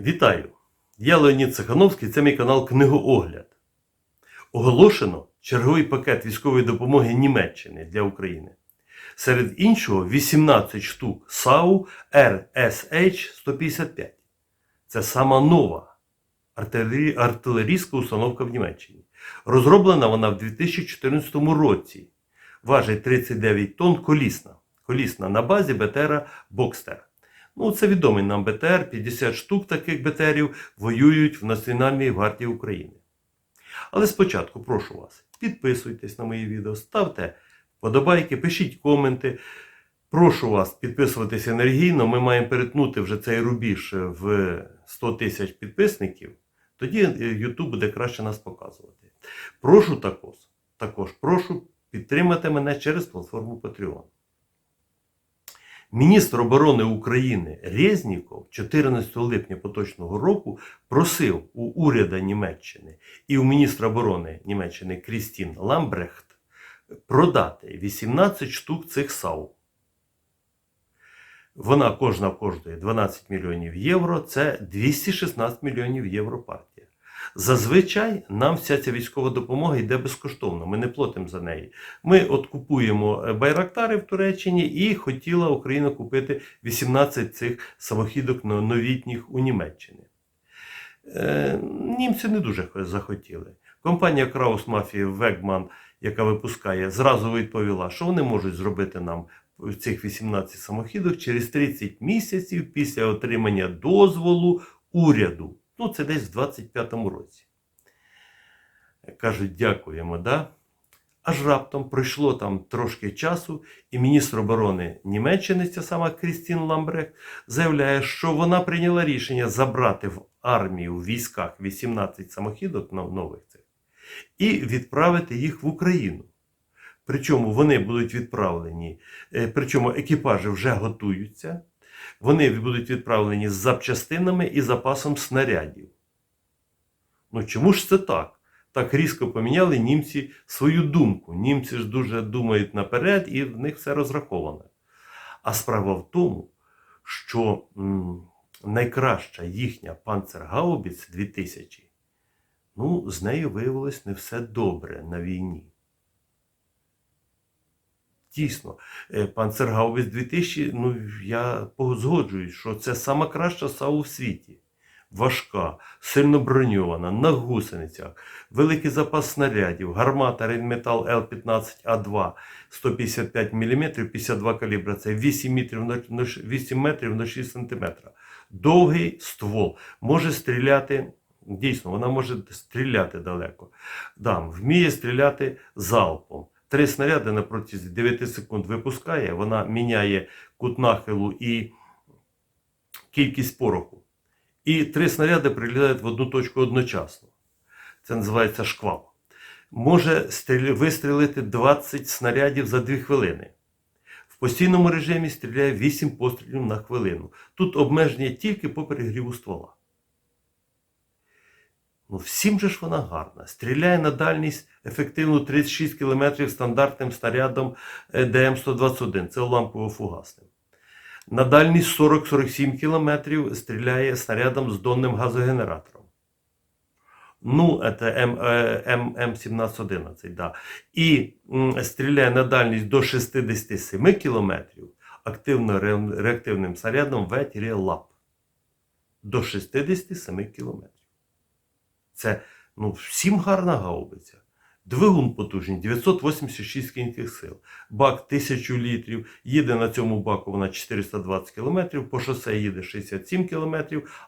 Вітаю! Я Леонід Цехановський, це мій канал Книгоогляд. Оголошено черговий пакет військової допомоги Німеччини для України. Серед іншого 18 штук САУ RSH-155. Це сама нова артилерійська установка в Німеччині. Розроблена вона в 2014 році. Важить 39 тонн колісна. Колісна на базі БТРа Бокстер. Ну, це відомий нам БТР, 50 штук таких БТРів воюють в Національній гвардії України. Але спочатку прошу вас, підписуйтесь на мої відео, ставте вподобайки, пишіть коменти. Прошу вас підписуватись енергійно. Ми маємо перетнути вже цей рубіж в 100 тисяч підписників. Тоді YouTube буде краще нас показувати. Прошу також, також прошу підтримати мене через платформу Patreon. Міністр оборони України Резніков 14 липня поточного року просив у уряда Німеччини і у міністра оборони Німеччини Крістін Ламбрехт продати 18 штук цих САУ. Вона кожна коштує 12 мільйонів євро, це 216 мільйонів євро партія. Зазвичай нам вся ця військова допомога йде безкоштовно, ми не платимо за неї. Ми от купуємо е, байрактари в Туреччині і хотіла Україна купити 18 цих самохідок новітніх у Німеччині. Е, німці не дуже захотіли. Компанія Краус Мафія Вегман, яка випускає, зразу відповіла, що вони можуть зробити нам цих 18 самохідок через 30 місяців після отримання дозволу уряду. Ну, це десь в 25-му році. Кажуть, дякуємо, да? Аж раптом пройшло там трошки часу, і міністр оборони Німеччини, ця сама Крістін Ламбрек, заявляє, що вона прийняла рішення забрати в армію в військах 18 самохідок нових цих і відправити їх в Україну. Причому вони будуть відправлені, е, причому екіпажі вже готуються, вони будуть відправлені з запчастинами і запасом снарядів. Ну чому ж це так? Так різко поміняли німці свою думку. Німці ж дуже думають наперед, і в них все розраховано. А справа в тому, що м, найкраща їхня панцергаубіц 2000, ну, з нею виявилось не все добре на війні. Дійсно, е, Панцергаубіц 2000, ну я згоджуюсь, що це сама краща САУ в світі. Важка, сильно броньована, на гусеницях, великий запас снарядів, гармата Рейнметал Л-15А2 155 мм, 52 калібра, це 8 метрів на 8 метрів на 6 см. Довгий ствол, може стріляти, дійсно, вона може стріляти далеко. Да, вміє стріляти залпом. Три снаряди на протязі 9 секунд випускає, вона міняє кут нахилу і кількість пороху. І три снаряди прилітають в одну точку одночасно. Це називається шквал. Може вистрілити 20 снарядів за 2 хвилини. В постійному режимі стріляє 8 пострілів на хвилину. Тут обмеження тільки по перегріву ствола. Ну, всім же ж вона гарна. Стріляє на дальність ефективно 36 км стандартним снарядом е, ДМ-121. Це уламково-фугасним. На дальність 40-47 км стріляє снарядом з донним газогенератором. Ну, це М, е, М, М1711, да. І стріляє на дальність до 67 км активно реактивним снарядом ВЕТ-ЛАП. До 67 км. Це ну, всім гарна гаубиця. Двигун потужний 986 кінських сил. Бак 1000 літрів. Їде на цьому баку вона 420 км, по шосе їде 67 км,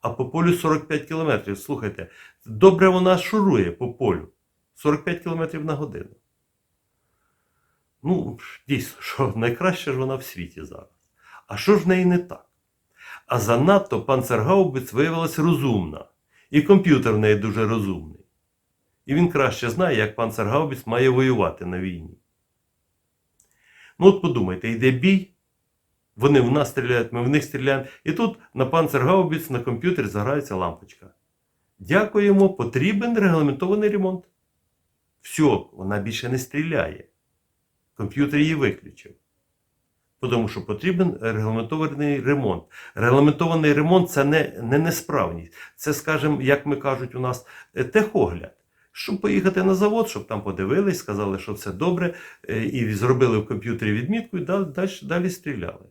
а по полю 45 км. Слухайте, добре вона шурує по полю. 45 км на годину. Ну, дійсно, що найкраще ж вона в світі зараз. А що ж в неї не так? А занадто панцергаубиць виявилась розумна. І комп'ютер в неї дуже розумний. І він краще знає, як панцергаубіц має воювати на війні. Ну от подумайте, йде бій, вони в нас стріляють, ми в них стріляємо, і тут на панцергаубіц на комп'ютері заграється лампочка. Дякуємо, потрібен регламентований ремонт. Все, вона більше не стріляє. Комп'ютер її виключив. Тому що потрібен регламентований ремонт. Регламентований ремонт це не, не несправність. Це, скажімо, як ми кажуть у нас, е, техогляд. Щоб поїхати на завод, щоб там подивились, сказали, що все добре, е, і зробили в комп'ютері відмітку, і далі, далі, стріляли.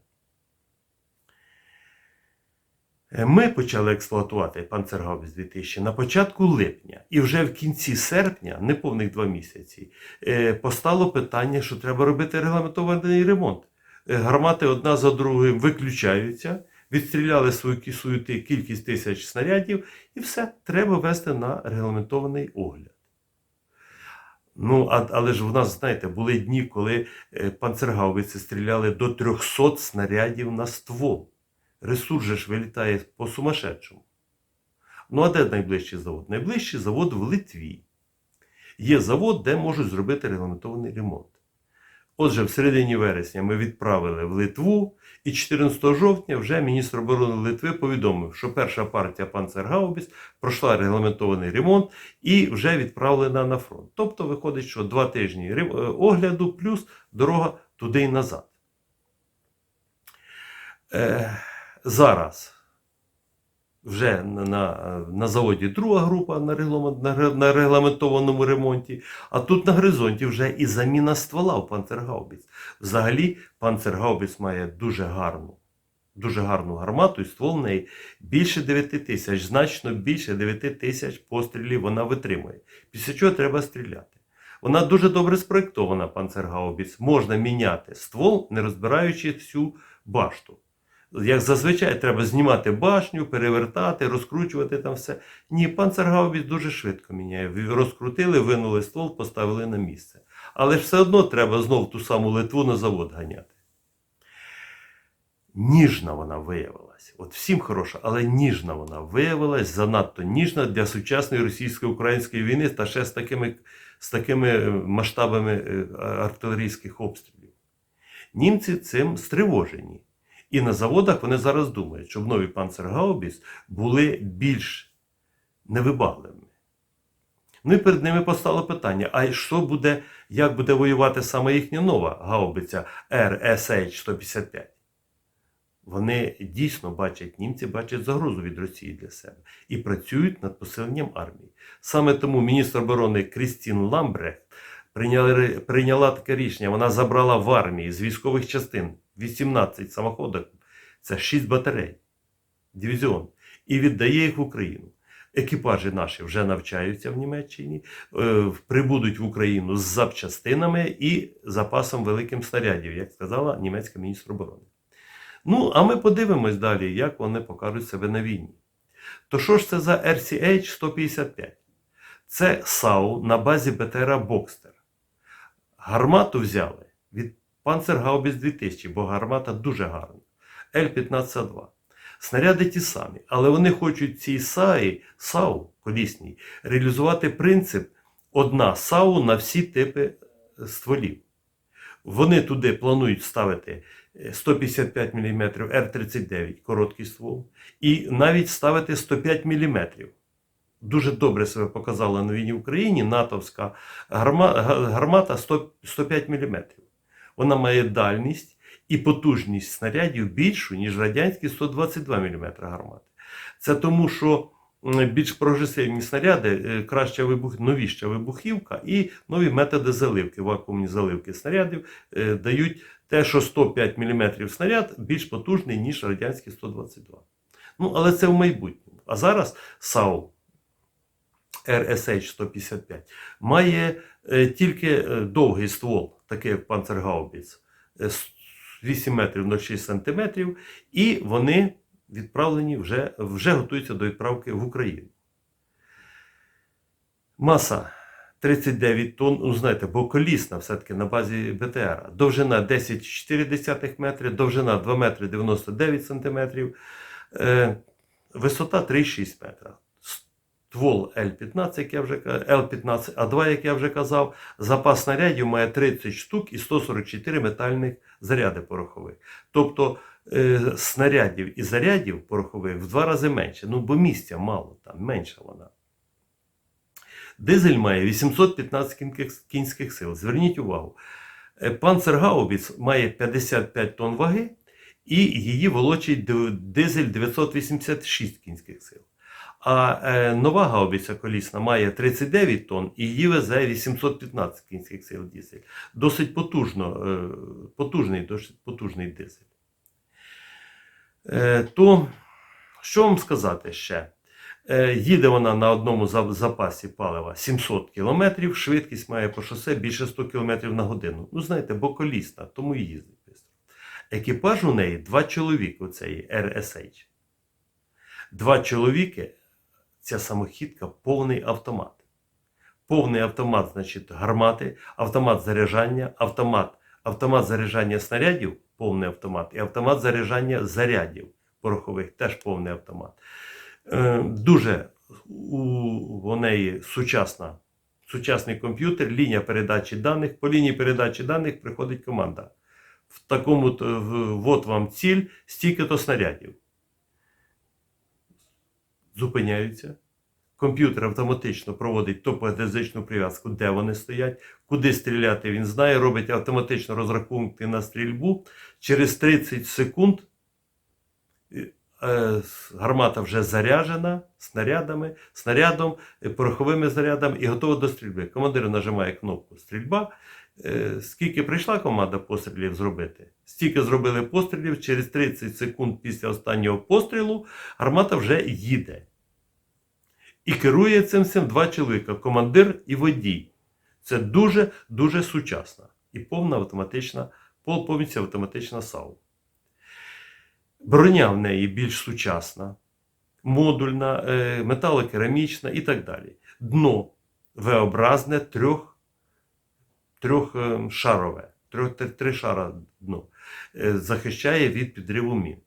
Е, Ми почали експлуатувати Панцергаубіс 2000 на початку липня, і вже в кінці серпня, неповних два місяці, постало питання, що треба робити регламентований ремонт. Гармати одна за другою виключаються, відстріляли свою кі- кількість тисяч снарядів, і все треба вести на регламентований огляд. Ну, а, але ж в нас, знаєте, були дні, коли е, панцергаубиці стріляли до 300 снарядів на ствол. Ресурс же ж вилітає по сумасшедшому. Ну, а де найближчий завод? Найближчий завод в Литві. Є завод, де можуть зробити регламентований ремонт. Отже, в середині вересня ми відправили в Литву, і 14 жовтня вже міністр оборони Литви повідомив, що перша партія Панцергаубіс пройшла регламентований ремонт і вже відправлена на фронт. Тобто виходить, що два тижні е, огляду плюс дорога туди і назад. Е, зараз вже на, на, на заводі друга група на, на, регламентованому ремонті, а тут на горизонті вже і заміна ствола в Панцергаубіц. Взагалі, Панцергаубіц має дуже гарну, дуже гарну гармату, і ствол в неї більше 9 тисяч, значно більше 9 тисяч пострілів вона витримує. Після чого треба стріляти. Вона дуже добре спроєктована, Панцергаубіц. Можна міняти ствол, не розбираючи всю башту. Як зазвичай треба знімати башню, перевертати, розкручувати там все. Ні, панцергаубіц дуже швидко міняє. Розкрутили, винули ствол, поставили на місце. Але ж все одно треба знов ту саму Литву на завод ганяти. Ніжна вона виявилась. От всім хороша, але ніжна вона виявилась, занадто ніжна для сучасної російсько-української війни та ще з такими, з такими е, масштабами е, артилерійських обстрілів. Німці цим стривожені. І на заводах вони зараз думають, щоб нові панцергаубіс були більш невибагливими. Ну і перед ними постало питання: а що буде, як буде воювати саме їхня нова гаубиця RSH 155? Вони дійсно бачать, німці бачать загрозу від Росії для себе і працюють над посиленням армії. Саме тому міністр оборони Крістін Ламбрехт прийняла, прийняла таке рішення. Вона забрала в армії з військових частин 18 самоходок, це 6 батарей, дивізіон, і віддає їх в Україну. Екіпажі наші вже навчаються в Німеччині, е, прибудуть в Україну з запчастинами і запасом великим снарядів, як сказала німецька міністр оборони. Ну, а ми подивимось далі, як вони покажуть себе на війні. То що ж це за RCH 155? Це САУ на базі БТРа Бокстер. Гармату взяли від Панцергаубіс 2000, бо гармата дуже гарна. Л-15А2. Снаряди ті самі, але вони хочуть цій САУ, САУ колісній реалізувати принцип одна САУ на всі типи е, стволів. Вони туди планують ставити е, 155 мм Р-39 короткий ствол, і навіть ставити 105 мм. Дуже добре себе показала на війні в Україні натовська гармата 100 105 мм. Вона має дальність і потужність снарядів більшу, ніж радянські 122 мм гармати. Це тому, що більш прогресивні снаряди, е, краща вибух, новіща вибухівка і нові методи заливки, вакуумні заливки снарядів е, дають те, що 105 мм снаряд більш потужний, ніж радянський 122. Ну, але це в майбутньому. А зараз САУ RSH 155 має е, тільки е, довгий ствол, такий як Панцергаубіц, е, 8 метрів 06 сантиметрів, і вони відправлені вже, вже готуються до відправки в Україну. Маса 39 тонн, ну знаєте, бо колісна все-таки на базі БТР. Довжина 10,4 метри, довжина 2 метри 99 сантиметрів, висота 3,6 метра. Ствол L15, як я вже L15 А2, як я вже казав, запас снарядів має 30 штук і 144 метальних заряди порохових. Тобто е, снарядів і зарядів порохових в два рази менше. Ну, бо місця мало там, менша вона. Дизель має 815 кінських- кінських сил. Зверніть увагу. Е, Панцергаубіц має 55 тонн ваги і її волочить дизель 986 кінських сил. А е, нова гаубиця колісна має 39 тонн і її везе 815 кінських сил дизель. Досить потужно, е, потужний, досить потужний дизель. Е, то що вам сказати ще? Е, Їде вона на одному запасі палива 700 км, швидкість має по шосе більше 100 км на годину. Ну, знаєте, бо колісна, тому і їздить. Екіпаж у неї два чоловіки цієї RSH. Два чоловіки, ця самохідка повний автомат. Повний автомат, значить, гармати, автомат заряджання, автомат, автомат заряджання снарядів, повний автомат, і автомат заряджання зарядів порохових, теж повний автомат. Е, дуже у, неї сучасна, сучасний комп'ютер, лінія передачі даних. По лінії передачі даних приходить команда. В такому от вам ціль, стільки-то снарядів. Зупиняються. Комп'ютер автоматично проводить топогеодезичну прив'язку, де вони стоять, куди стріляти він знає, робить автоматично розрахунки на стрільбу. Через 30 секунд е, е, гармата вже заряджена снарядами, снарядом, е, пороховими зарядами і готова до стрільби. Командир нажимає кнопку стрільба. Скільки прийшла команда пострілів зробити? Стільки зробили пострілів, через 30 секунд після останнього пострілу гармата вже їде. І керує цим всім два чоловіка: командир і водій. Це дуже дуже сучасна і повна автоматична, повністю автоматична САУ. Броня в неї більш сучасна, модульна, е, металокерамічна і так далі. Дно V-образне трьох, трьохшарове, трьох, три, три шара дно. Е, захищає від підриву мін.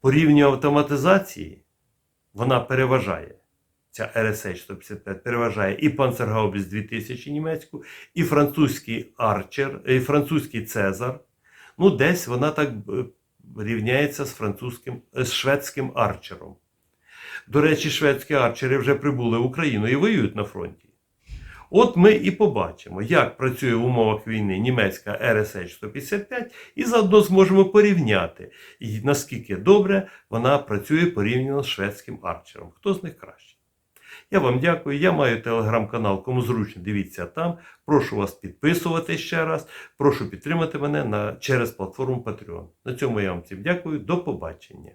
По рівню автоматизації вона переважає. Ця RSH 155 переважає і Panzerhaubitz 2000 німецьку, і французький Арчер, і французький Цезар. Ну, десь вона так е, рівняється з французьким, е, з шведським арчером. До речі, шведські арчери вже прибули в Україну і воюють на фронті. От ми і побачимо, як працює в умовах війни німецька RSH 155, і заодно зможемо порівняти, наскільки добре вона працює порівняно з шведським арчером. Хто з них краще? Я вам дякую. Я маю телеграм-канал, кому зручно, дивіться там. Прошу вас підписувати ще раз. Прошу підтримати мене на, через платформу Patreon. На цьому я вам всім дякую. До побачення.